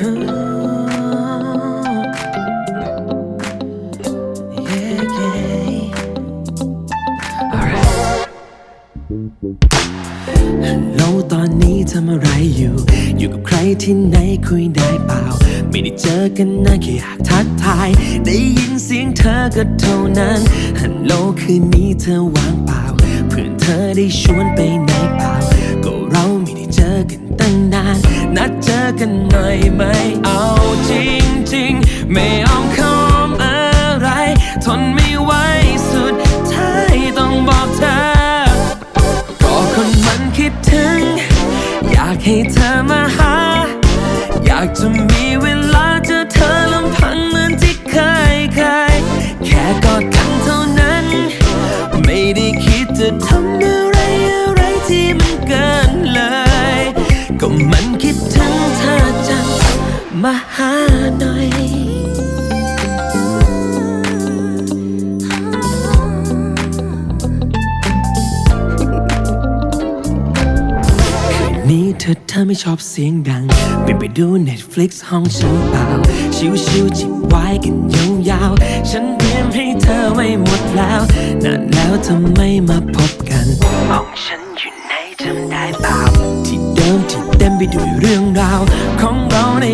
แลโหลตอนนี้ทำอะไรอยู่ อยู่กับใครที่ไหนคุยได้เปล่า ไม่ได้เจอกันนานแค่อยากทักทาย ได้ยินเสียงเธอก็เท่านั้นฮัลโหลคืนนี้เธอว่างเปล่า เพื่อนเธอได้ชวนไปไหน กันหน่อยไหมเอาจริงจริงไม่อ้อมค้อมอะไร ทนไม่ไหวสุดท้ายต้องบอกเธอก็คนมันคิดถึง อยากให้เธอมาหา อยากจะมีเวลาเจอเธอลำพังเหมือนที่เคยเคยแค่กอดกันเท่านั้น ไม่ได้คิดจะทำ มาหาหน่อยคืนนี้เธอเธอไม่ชอบเสียงดังไปไปดู Netflix ห้องฉันเปล่า ชิวๆจิบไว้กันยาวๆ ฉันเตรียมให้เธอไว้หมดแล้วนานแล้วทำไมมาพบกันห้องฉันอยู่ไหนจำได้เปล่าที่เดิมที่เต็มไปด้วยเรื่องราว ของเราใน